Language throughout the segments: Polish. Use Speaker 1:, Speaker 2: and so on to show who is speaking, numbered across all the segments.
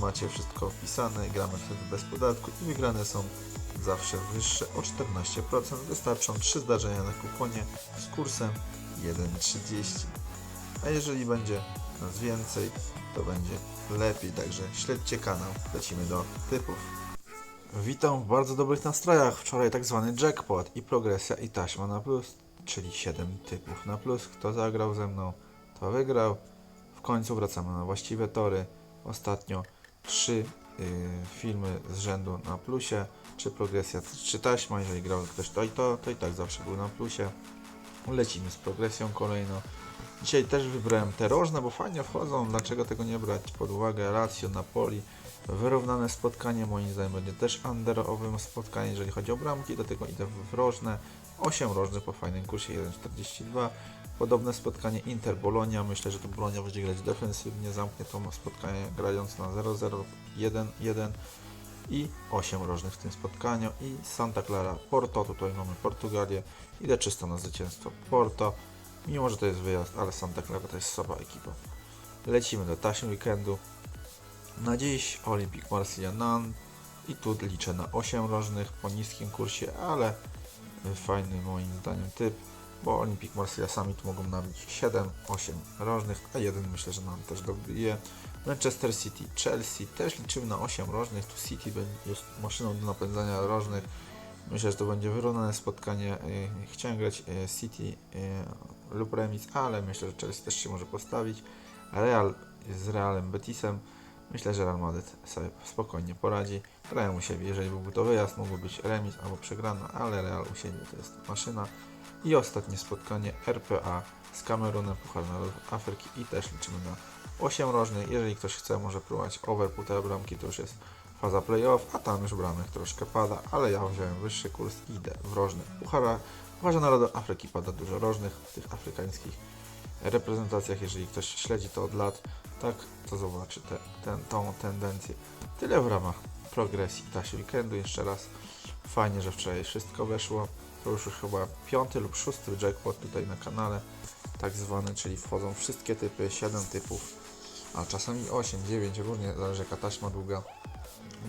Speaker 1: Macie wszystko wpisane, gramy wtedy bez podatku i wygrane są zawsze wyższe o 14%. Wystarczą 3 zdarzenia na kuponie z kursem 1,30. A jeżeli będzie nas więcej, to będzie lepiej, także śledźcie kanał. Lecimy do typów. Witam w bardzo dobrych nastrojach. Wczoraj tak zwany jackpot i progresja i taśma na plus, czyli 7 typów na plus. Kto zagrał ze mną, to wygrał. W końcu wracamy na właściwe tory. Ostatnio 3 filmy z rzędu na plusie, czy progresja, czy taśma. Jeżeli grał ktoś to i to, to i tak zawsze był na plusie. Lecimy z progresją kolejno. Dzisiaj też wybrałem te rożne, bo fajnie wchodzą. Dlaczego tego nie brać pod uwagę? Ratio, Napoli. Wyrównane spotkanie moim zdaniem będzie też underowym spotkanie, jeżeli chodzi o bramki. Dlatego idę w rożne. 8 rożnych po fajnym kursie 1,42. Podobne spotkanie Inter Bolonia. Myślę, że to Bolonia będzie grać defensywnie. Zamknie to spotkanie grając na 0-0, 1-1 i 8 rożnych w tym spotkaniu. I Santa Clara Porto. Tutaj mamy Portugalię. Idę czysto na zwycięstwo Porto. Mimo, że to jest wyjazd, ale Santa Clara to jest słaba ekipa. Lecimy do taśmy weekendu. Na dziś Olympic Marsylia Nan i tu liczę na 8 rożnych po niskim kursie, ale fajny moim zdaniem typ, bo Olympic Marsylia sami tu mogą nabić 7, 8 rożnych, a jeden myślę, że nam też dobije. Manchester City, Chelsea też liczymy na 8 rożnych, tu City jest maszyną do napędzania rożnych. Myślę, że to będzie wyrównane spotkanie. Y, Chciałem grać y, City y, lub remis, ale myślę, że Chelsea też się może postawić. Real z Realem Betisem. Myślę, że Real Madrid sobie spokojnie poradzi. Grają u siebie. Jeżeli byłby to wyjazd, mógłby być remis albo przegrana, ale Real u siebie to jest maszyna. I ostatnie spotkanie RPA z Kamerunem, Puchar Narodów Afryki i też liczymy na 8 rożnych. Jeżeli ktoś chce, może próbować over półtora bramki, to już jest faza playoff, a tam już bramek troszkę pada, ale ja wziąłem wyższy kurs i idę w rożny. Puchara, Pucharze Narodów Afryki pada dużo rożnych w tych afrykańskich reprezentacjach, jeżeli ktoś śledzi to od lat, tak to zobaczy te, tendencję. Tyle w ramach progresji taś weekendu. Jeszcze raz fajnie, że wczoraj wszystko weszło. To już, chyba piąty lub szósty jackpot tutaj na kanale, tak zwany, czyli wchodzą wszystkie typy, 7 typów, a czasami 8, 9, różnie zależy jaka taśma długa.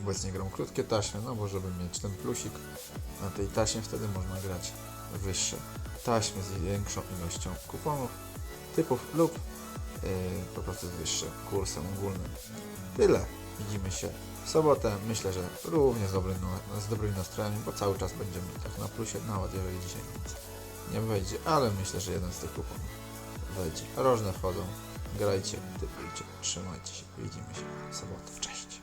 Speaker 1: Obecnie gram krótkie taśmy, no bo żeby mieć ten plusik na tej taśmie, wtedy można grać wyższe taśmy z większą ilością kuponów, typów lub yy, po prostu z wyższym kursem ogólnym. Tyle. Widzimy się w sobotę. Myślę, że również z, dobrym, no- z dobrymi nastrojami, bo cały czas będziemy tak na plusie, nawet jeżeli dzisiaj nic nie wejdzie, ale myślę, że jeden z tych kuponów wejdzie. Rożne wchodzą. Grajcie, typujcie, trzymajcie się. Widzimy się w sobotę. Cześć.